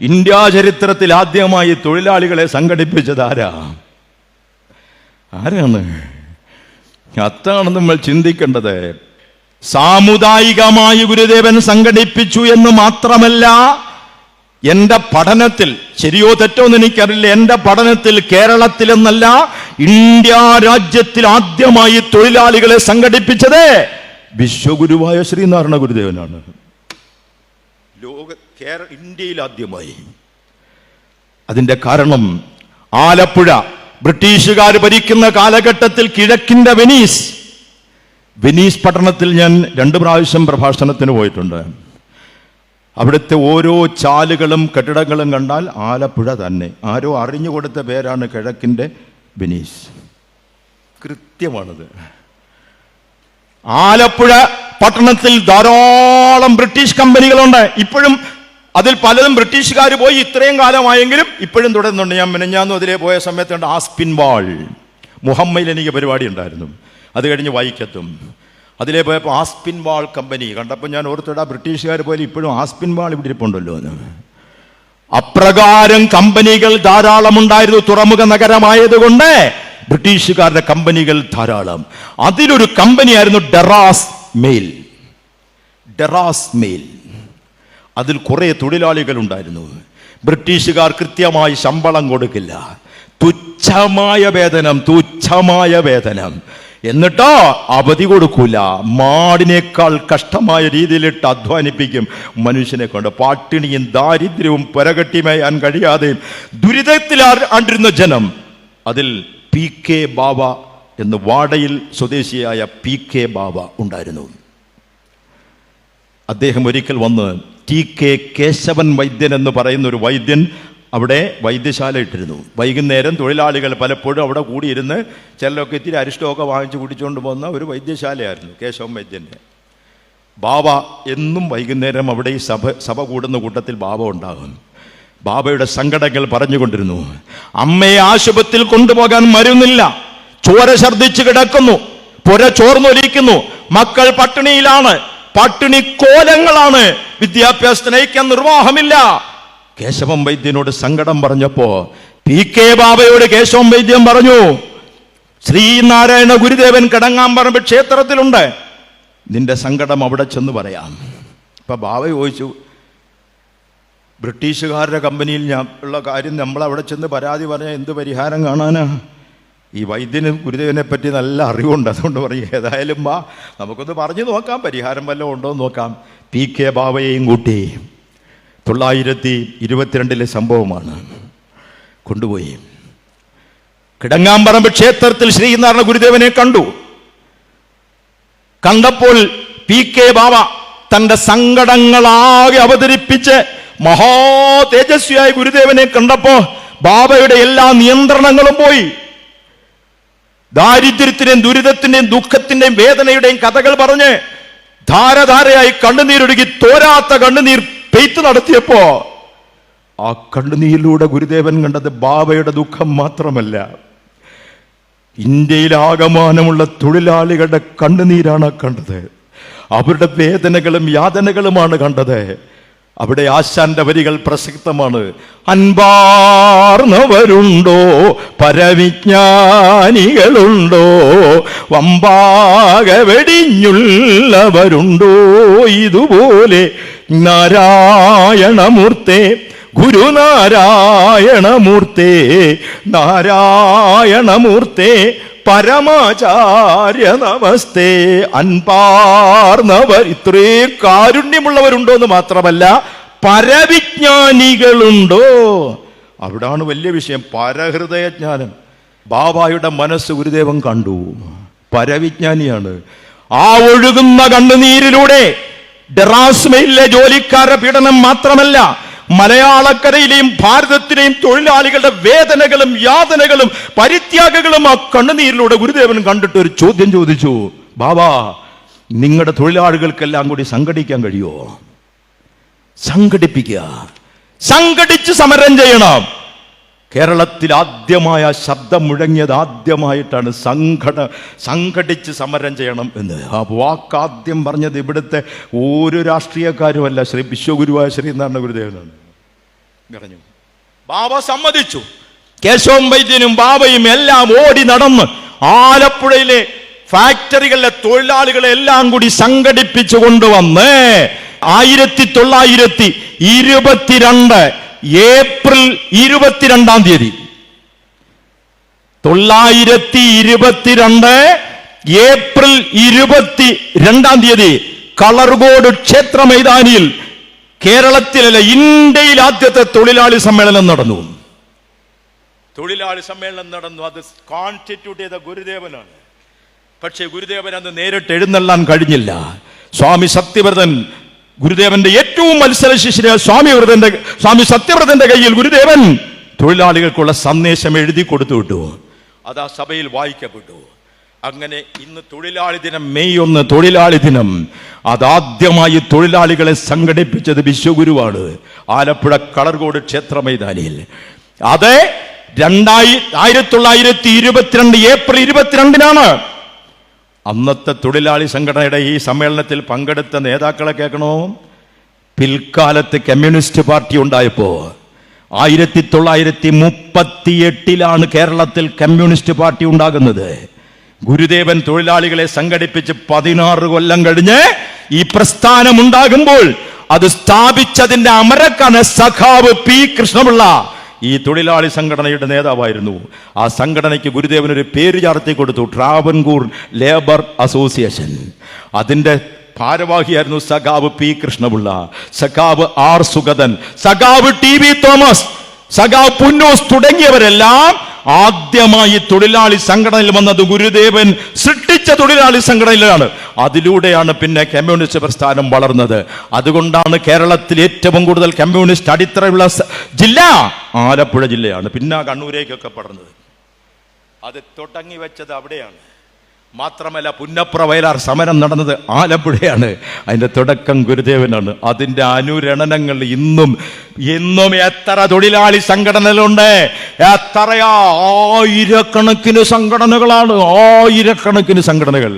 India ചരിത്രത്തിൽ ആദ്യമായി തൊഴിലാളികളെ സംഘടിപ്പിച്ചത് ആരാ? ആരാണ്? അതാണ് നമ്മൾ ചിന്തിക്കേണ്ടത്. സാമുദായികമായി ഗുരുദേവൻ സംഘടിപ്പിച്ചു എന്ന് മാത്രമല്ല എന്റെ പഠനത്തിൽ ശരിയോ തെറ്റോ എന്ന് എനിക്കറിയില്ല എന്റെ പഠനത്തിൽ കേരളത്തിൽ എന്നല്ല ഇന്ത്യ രാജ്യത്തിൽ ആദ്യമായി തൊഴിലാളികളെ സംഘടിപ്പിച്ചത് വിശ്വഗുരുവായ ശ്രീനാരായണ ഗുരുദേവനാണ്. ലോക കേരള ഇന്ത്യയിൽ ആദ്യമായി അതിന്റെ കാരണം ആലപ്പുഴ. ബ്രിട്ടീഷുകാർ ഭരിക്കുന്ന കാലഘട്ടത്തിൽ കിഴക്കിന്റെ വെനീസ്. വെനീസ് പട്ടണത്തിൽ ഞാൻ രണ്ട് പ്രാവശ്യം പ്രഭാഷണത്തിന് പോയിട്ടുണ്ട്. അവിടുത്തെ ഓരോ ചാലുകളും കെട്ടിടങ്ങളും കണ്ടാൽ ആലപ്പുഴ തന്നെ. ആരോ അറിഞ്ഞു കൊടുത്ത പേരാണ് കിഴക്കിന്റെ വെനീസ്. കൃത്യമാണത്. ആലപ്പുഴ പട്ടണത്തിൽ ധാരാളം ബ്രിട്ടീഷ് കമ്പനികളുണ്ട്. ഇപ്പോഴും അതിൽ പലതും ബ്രിട്ടീഷുകാർ പോയി ഇത്രയും കാലമായെങ്കിലും ഇപ്പോഴും തുടരുന്നുണ്ട്. ഞാൻ മിനഞ്ഞാന്നും അതിലേ പോയ സമയത്തുണ്ട് ആസ്പിൻ വാൾ. മുഹമ്മയിൽ എനിക്ക് പരിപാടി ഉണ്ടായിരുന്നു. അത് കഴിഞ്ഞ് വൈക്കത്തും. അതിലേ പോയപ്പോൾ ആസ്പിൻ വാൾ കമ്പനി. കണ്ടപ്പോൾ ഞാൻ ഓർത്തിടാ ബ്രിട്ടീഷുകാർ പോലെ ഇപ്പോഴും ആസ്പിൻ വാൾ ഇവിടെ ഇരിപ്പുണ്ടല്ലോ എന്ന്. അപ്രകാരം കമ്പനികൾ ധാരാളം ധാരാളമുണ്ടായിരുന്നു തുറമുഖ നഗരമായതുകൊണ്ട് ബ്രിട്ടീഷുകാരുടെ കമ്പനികൾ ധാരാളം. അതിലൊരു കമ്പനിയായിരുന്നു ഡെറാസ്. മെയിൽ ഡെറാസ് മെയിൽ അതിൽ കുറേ തൊഴിലാളികൾ ഉണ്ടായിരുന്നു ബ്രിട്ടീഷുകാർ കൃത്യമായി ശമ്പളം കൊടുക്കില്ല. തുച്ഛമായ വേതനം തുച്ഛമായ വേതനം. എന്നിട്ടോ അവധി കൊടുക്കൂല. മാടിനേക്കാൾ കഷ്ടമായ രീതിയിലിട്ട് അധ്വാനിപ്പിക്കും മനുഷ്യനെ കൊണ്ട്. പാട്ടിണിയും ദാരിദ്ര്യവും പുരകട്ടിമയാൻ കഴിയാതെയും ദുരിതത്തിലാണ്ടിരുന്ന ജനം. അതിൽ പി കെ ബാവ എന്ന് വാടയിൽ സ്വദേശിയായ പി കെ ബാബ ഉണ്ടായിരുന്നു. അദ്ദേഹം ഒരിക്കൽ വന്ന് ടി കെ കേശവൻ വൈദ്യൻ എന്ന് പറയുന്ന ഒരു വൈദ്യൻ അവിടെ വൈദ്യശാല ഇട്ടിരുന്നു. വൈകുന്നേരം തൊഴിലാളികൾ പലപ്പോഴും അവിടെ കൂടിയിരുന്ന് ചിലരൊക്കെ ഇത്തിരി അരിഷ്ടമൊക്കെ വാങ്ങിച്ച് കുടിച്ചുകൊണ്ട് പോകുന്ന ഒരു വൈദ്യശാലയായിരുന്നു കേശവൻ വൈദ്യന്റെ. ബാബ എന്നും വൈകുന്നേരം അവിടെ ഈ സഭ സഭ കൂടുന്ന കൂട്ടത്തിൽ ബാബ ഉണ്ടാകും. ബാബയുടെ സങ്കടങ്ങൾ പറഞ്ഞുകൊണ്ടിരുന്നു. അമ്മയെ ആശുപത്രിയിൽ കൊണ്ടുപോകാൻ മരുന്നില്ല. ചോര ഛർദിച്ച് കിടക്കുന്നു പുര ചോർന്നൊലിക്കുന്നു. മക്കൾ പട്ടിണിയിലാണ് പട്ടിണി കോലങ്ങളാണ്. വിദ്യാഭ്യാസത്തിന് അയക്കാൻ നിർവാഹമില്ല. കേശവം വൈദ്യനോട് സങ്കടം പറഞ്ഞപ്പോ പി കെ ബാബയോട് കേശവം വൈദ്യം പറഞ്ഞു ശ്രീനാരായണ ഗുരുദേവൻ കടങ്ങാമ്പറമ്പ് ക്ഷേത്രത്തിലുണ്ട്. നിന്റെ സങ്കടം അവിടെ ചെന്ന് പറയാം. ഇപ്പൊ ബാബ ചോദിച്ചു ബ്രിട്ടീഷുകാരുടെ കമ്പനിയിൽ ഞാൻ ഉള്ള കാര്യം നമ്മൾ അവിടെ ചെന്ന് പരാതി പറഞ്ഞാൽ എന്ത് പരിഹാരം കാണാനാ? ഈ വൈദ്യനും ഗുരുദേവനെ പറ്റി നല്ല അറിവുണ്ട്. അതുകൊണ്ട് പറയും ഏതായാലും വാ നമുക്കൊന്ന് പറഞ്ഞു നോക്കാം പരിഹാരം വല്ലതും ഉണ്ടോ എന്ന് നോക്കാം. പി കെ ബാവയെയും കൂട്ടി തൊള്ളായിരത്തി ഇരുപത്തിരണ്ടിലെ സംഭവമാണ് കൊണ്ടുപോയി. കിടങ്ങാമ്പറമ്പ് ക്ഷേത്രത്തിൽ ശ്രീനാരായണ ഗുരുദേവനെ കണ്ടു. കണ്ടപ്പോൾ പി കെ ബാബ തന്റെ സങ്കടങ്ങളാകെ അവതരിപ്പിച്ച് മഹാ തേജസ്വിയായ ഗുരുദേവനെ കണ്ടപ്പോ ബാബയുടെ എല്ലാ നിയന്ത്രണങ്ങളും പോയി. ദാരിദ്ര്യത്തിന്റെയും ദുരിതത്തിന്റെയും ദുഃഖത്തിന്റെയും വേദനയുടെയും കഥകൾ പറഞ്ഞ് ധാരധാരയായി കണ്ണുനീരൊഴുകി തോരാത്ത കണ്ണുനീർ പെയ്ത്ത് നടത്തിയപ്പോ ആ കണ്ണുനീരിലൂടെ ഗുരുദേവൻ കണ്ടത് ബാബയുടെ ദുഃഖം മാത്രമല്ല. ഇന്ത്യയിൽ ആകമാനമുള്ള തൊഴിലാളികളുടെ കണ്ണുനീരാണ് കണ്ടത്. അവരുടെ വേദനകളും യാതനകളുമാണ് കണ്ടത്. അവിടെ ആശാന്റെ വരികൾ പ്രസക്തമാണ്. അൻപാർന്നവരുണ്ടോ? പരവിജ്ഞാനികളുണ്ടോ? വമ്പാക വെടിഞ്ഞുള്ളവരുണ്ടോ? ഇതുപോലെ നാരായണമൂർത്തേ ഗുരുനാരായണമൂർത്തേ നാരായണമൂർത്തേ പരമാചാര്യ നമസ്തേ. അൻപാർന്നവർ ഇത്രയും കാരുണ്യമുള്ളവരുണ്ടോ എന്ന് മാത്രമല്ല പരവിജ്ഞാനികളുണ്ടോ? അവിടാണ് വലിയ വിഷയം. പരഹൃദയജ്ഞാനം. ബാബായുടെ മനസ്സ് ഗുരുദേവൻ കണ്ടു. പരവിജ്ഞാനിയാണ്. ആ ഒഴുകുന്ന കണ്ണുനീരിലൂടെ ഡെറാസ്മയിലെ ജോലിക്കാരുടെ പീഡനം മാത്രമല്ല മലയാളക്കരയിലെയും ഭാരതത്തിലെയും തൊഴിലാളികളുടെ വേദനകളും യാതനകളും പരിത്യാഗങ്ങളും ആ കണ്ണുനീരിലൂടെ ഗുരുദേവൻ കണ്ടിട്ട് ഒരു ചോദ്യം ചോദിച്ചു ബാബാ നിങ്ങളുടെ തൊഴിലാളികൾക്കെല്ലാം കൂടി സംഘടിക്കാൻ കഴിയുമോ സംഘടിപ്പിക്കുക. സംഘടിച്ച് സമരം ചെയ്യണം. കേരളത്തിൽ ആദ്യമായ ശബ്ദം മുഴങ്ങിയത് ആദ്യമായിട്ടാണ് സംഘട സംഘടിച്ച് സമരം ചെയ്യണം എന്ന്. ആ വാക്കാദ്യം പറഞ്ഞത് ഇവിടുത്തെ ഒരു രാഷ്ട്രീയക്കാരുമല്ല. ശ്രീ വിശ്വഗുരുവായ ശ്രീനാരായണ ഗുരുദേവനാണ്. പറഞ്ഞു. ബാബ സമ്മതിച്ചു. കേശവം വൈദ്യനും ബാബയും എല്ലാം ഓടി നടന്ന് ആലപ്പുഴയിലെ ഫാക്ടറികളിലെ തൊഴിലാളികളെ എല്ലാം കൂടി സംഘടിപ്പിച്ചു കൊണ്ടുവന്ന് ആയിരത്തി തൊള്ളായിരത്തി ഇരുപത്തിരണ്ട് ഏപ്രിൽ ഇരുപത്തിരണ്ടാം തീയതി. തൊള്ളായിരത്തി ഇരുപത്തിരണ്ട് ഏപ്രിൽ ഇരുപത്തി രണ്ടാം തീയതി കളർകോട് ക്ഷേത്ര മൈതാനിയിൽ കേരളത്തിലല്ല ഇന്ത്യയിൽ ആദ്യത്തെ തൊഴിലാളി സമ്മേളനം നടന്നു. തൊഴിലാളി സമ്മേളനം നടന്നു. അത് കോൺസ്റ്റിറ്റ്യൂട്ട് ചെയ്ത ഗുരുദേവനാണ്. പക്ഷേ ഗുരുദേവൻ അന്ന് നേരിട്ട് എഴുന്നള്ളാൻ കഴിഞ്ഞില്ല. സ്വാമി സത്യവ്രതൻ ഗുരുദേവന്റെ ഏറ്റവും മത്സര ശിഷ്യന് സ്വാമി വ്രതന്റെ സ്വാമി സത്യവ്രതന്റെ കയ്യിൽ ഗുരുദേവൻ തൊഴിലാളികൾക്കുള്ള സന്ദേശം എഴുതി കൊടുത്തു വിട്ടു. അത് ആ സഭയിൽ വായിക്കപ്പെട്ടു. അങ്ങനെ ഇന്ന് തൊഴിലാളി ദിനം മെയ് ഒന്ന് തൊഴിലാളി ദിനം. അതാദ്യമായി തൊഴിലാളികളെ സംഘടിപ്പിച്ചത് വിശ്വഗുരുവാണ്. ആലപ്പുഴ കളർകോട് ക്ഷേത്ര മൈതാനിയിൽ. അത് രണ്ടായി ആയിരത്തി തൊള്ളായിരത്തി ഇരുപത്തിരണ്ട് ഏപ്രിൽ ഇരുപത്തിരണ്ടിനാണ് അന്നത്തെ തൊഴിലാളി സംഘടനയുടെ ഈ സമ്മേളനത്തിൽ പങ്കെടുത്ത നേതാക്കളെ കേൾക്കണോ? പിൽക്കാലത്ത് കമ്മ്യൂണിസ്റ്റ് പാർട്ടി ഉണ്ടായപ്പോ ആയിരത്തി തൊള്ളായിരത്തി മുപ്പത്തി എട്ടിലാണ് കേരളത്തിൽ കമ്മ്യൂണിസ്റ്റ് പാർട്ടി ഉണ്ടാകുന്നത്. ഗുരുദേവൻ തൊഴിലാളികളെ സംഘടിപ്പിച്ച് പതിനാറ് കൊല്ലം കഴിഞ്ഞ് ഈ പ്രസ്ഥാനം ഉണ്ടാകുമ്പോൾ അത് സ്ഥാപിച്ചതിന്റെ അമരക്കാണ് സഖാവ് പി കൃഷ്ണപിള്ള ഈ തൊഴിലാളി സംഘടനയുടെ നേതാവായിരുന്നു. ആ സംഘടനയ്ക്ക് ഗുരുദേവൻ ഒരു പേര് ചാർത്തി കൊടുത്തു ട്രാവൻകൂർ ലേബർ അസോസിയേഷൻ. അതിന്റെ ഭാരവാഹിയായിരുന്നു സഖാവ് പി കൃഷ്ണപിള്ള സഖാവ് ആർ സുഗതൻ സഖാവ് ടി വി തോമസ് സഖാവ് പുന്നോസ് തുടങ്ങിയവരെല്ലാം ആദ്യമായി തൊഴിലാളി സംഘടനയിൽ വന്നത് ഗുരുദേവൻ സൃഷ്ടിച്ച തൊഴിലാളി സംഘടനയിലാണ്. അതിലൂടെയാണ് പിന്നെ കമ്മ്യൂണിസ്റ്റ് പ്രസ്ഥാനം വളർന്നത്. അതുകൊണ്ടാണ് കേരളത്തിൽ ഏറ്റവും കൂടുതൽ കമ്മ്യൂണിസ്റ്റ് അടിത്തറയുള്ള ജില്ല ആലപ്പുഴ ജില്ലയാണ്. പിന്നെ കണ്ണൂരേക്കൊക്കെ പടർന്നത്. അത് തുടങ്ങി വെച്ചത് അവിടെയാണ്. മാത്രമല്ല പുന്നപ്ര വയലാർ സമരം നടന്നത് ആലപ്പുഴയാണ്. അതിന്റെ തുടക്കം ഗുരുദേവനാണ്. അതിന്റെ അനുരണനങ്ങൾ ഇന്നും ഇന്നും എത്ര തൊഴിലാളി സംഘടനകളുണ്ട്? എത്രയാ? ആയിരക്കണക്കിന് സംഘടനകളാണ് ആയിരക്കണക്കിന് സംഘടനകൾ.